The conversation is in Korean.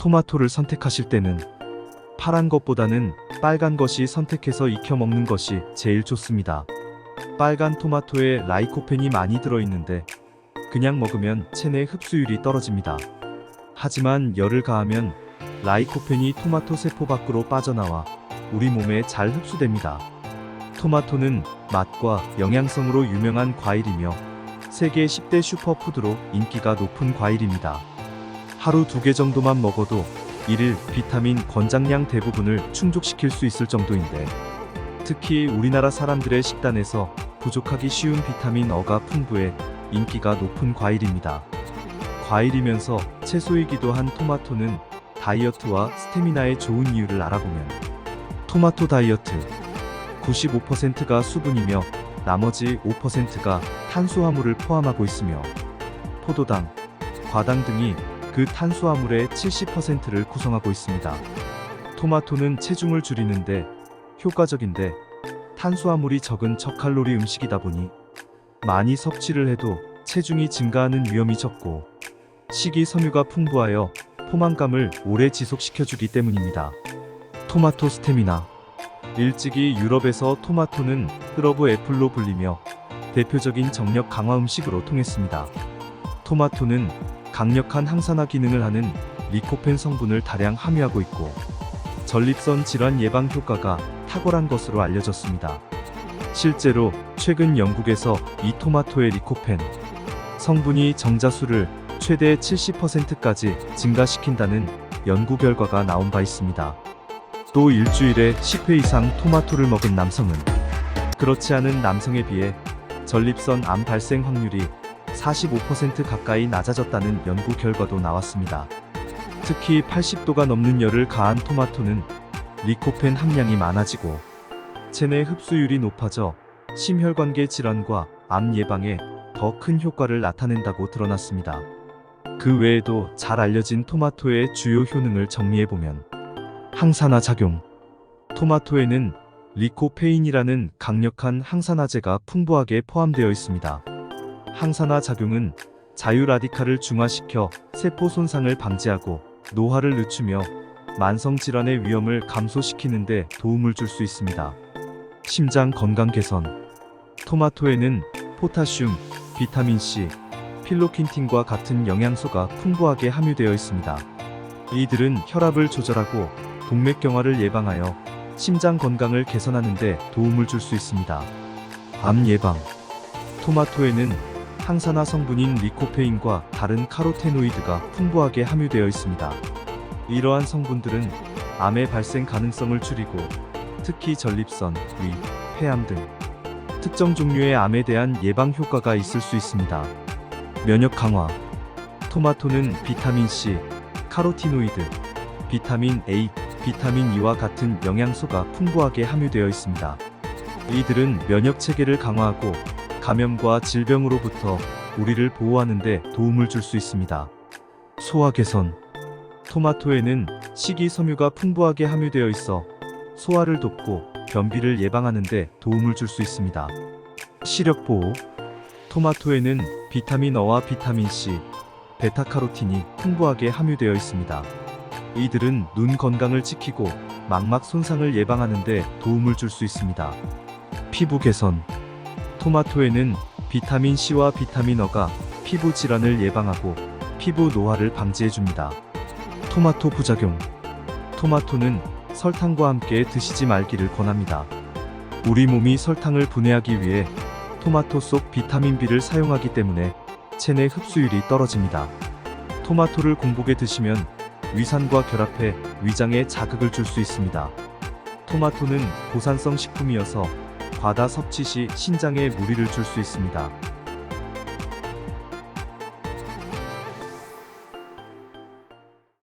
토마토를 선택하실 때는 파란 것보다는 빨간 것이 선택해서 익혀 먹는 것이 제일 좋습니다. 빨간 토마토에 라이코펜이 많이 들어있는데 그냥 먹으면 체내 흡수율이 떨어집니다. 하지만 열을 가하면 라이코펜이 토마토 세포 밖으로 빠져나와 우리 몸에 잘 흡수됩니다. 토마토는 맛과 영양성으로 유명한 과일이며 세계 10대 슈퍼푸드로 인기가 높은 과일입니다. 하루 두 개 정도만 먹어도 일일 비타민 권장량 대부분을 충족시킬 수 있을 정도인데 특히 우리나라 사람들의 식단에서 부족하기 쉬운 비타민 어가 풍부해 인기가 높은 과일입니다. 과일이면서 채소이기도 한 토마토는 다이어트와 스태미나에 좋은 이유를 알아보면 토마토 다이어트 95%가 수분이며 나머지 5%가 탄수화물을 포함하고 있으며 포도당, 과당 등이 그 탄수화물의 70%를 구성하고 있습니다. 토마토는 체중을 줄이는데 효과적인데 탄수화물이 적은 저칼로리 음식이다 보니 많이 섭취를 해도 체중이 증가하는 위험이 적고 식이섬유가 풍부하여 포만감을 오래 지속시켜주기 때문입니다. 토마토 스태미나 일찍이 유럽에서 토마토는 흐러브 애플로 불리며 대표적인 정력 강화 음식으로 통했습니다. 토마토는 강력한 항산화 기능을 하는 리코펜 성분을 다량 함유하고 있고 전립선 질환 예방 효과가 탁월한 것으로 알려졌습니다. 실제로 최근 영국에서 이 토마토의 리코펜 성분이 정자수를 최대 70%까지 증가시킨다는 연구 결과가 나온 바 있습니다. 또 일주일에 10회 이상 토마토를 먹은 남성은 그렇지 않은 남성에 비해 전립선 암 발생 확률이 45% 가까이 낮아졌다는 연구 결과도 나왔습니다. 특히 80도가 넘는 열을 가한 토마토는 리코펜 함량이 많아지고 체내 흡수율이 높아져 심혈관계 질환과 암 예방에 더 큰 효과를 나타낸다고 드러났습니다. 그 외에도 잘 알려진 토마토의 주요 효능을 정리해보면 항산화 작용 토마토에는 리코페인이라는 강력한 항산화제가 풍부하게 포함되어 있습니다. 항산화 작용은 자유 라디칼을 중화시켜 세포 손상을 방지하고 노화를 늦추며 만성 질환의 위험을 감소시키는 데 도움을 줄 수 있습니다. 심장 건강 개선 토마토에는 포타슘, 비타민 C, 필로킨틴과 같은 영양소가 풍부하게 함유되어 있습니다. 이들은 혈압을 조절하고 동맥경화를 예방하여 심장 건강을 개선하는 데 도움을 줄 수 있습니다. 암 예방 토마토에는 항산화 성분인 리코페인과 다른 카로테노이드가 풍부하게 함유되어 있습니다. 이러한 성분들은 암의 발생 가능성을 줄이고 특히 전립선, 위, 폐암 등 특정 종류의 암에 대한 예방 효과가 있을 수 있습니다. 면역 강화 토마토는 비타민 C, 카로티노이드, 비타민 A, 비타민 E와 같은 영양소가 풍부하게 함유되어 있습니다. 이들은 면역 체계를 강화하고 감염과 질병으로부터 우리를 보호하는 데 도움을 줄 수 있습니다. 소화 개선 토마토에는 식이섬유가 풍부하게 함유되어 있어 소화를 돕고 변비를 예방하는 데 도움을 줄 수 있습니다. 시력 보호 토마토에는 비타민 어와 비타민 C, 베타카로틴이 풍부하게 함유되어 있습니다. 이들은 눈 건강을 지키고 망막 손상을 예방하는 데 도움을 줄 수 있습니다. 피부 개선 토마토에는 비타민 C와 비타민 어가 피부 질환을 예방하고 피부 노화를 방지해 줍니다. 토마토 부작용 토마토는 설탕과 함께 드시지 말기를 권합니다. 우리 몸이 설탕을 분해하기 위해 토마토 속 비타민 B를 사용하기 때문에 체내 흡수율이 떨어집니다. 토마토를 공복에 드시면 위산과 결합해 위장에 자극을 줄 수 있습니다. 토마토는 고산성 식품이어서 과다 섭취 시 신장에 무리를 줄 수 있습니다.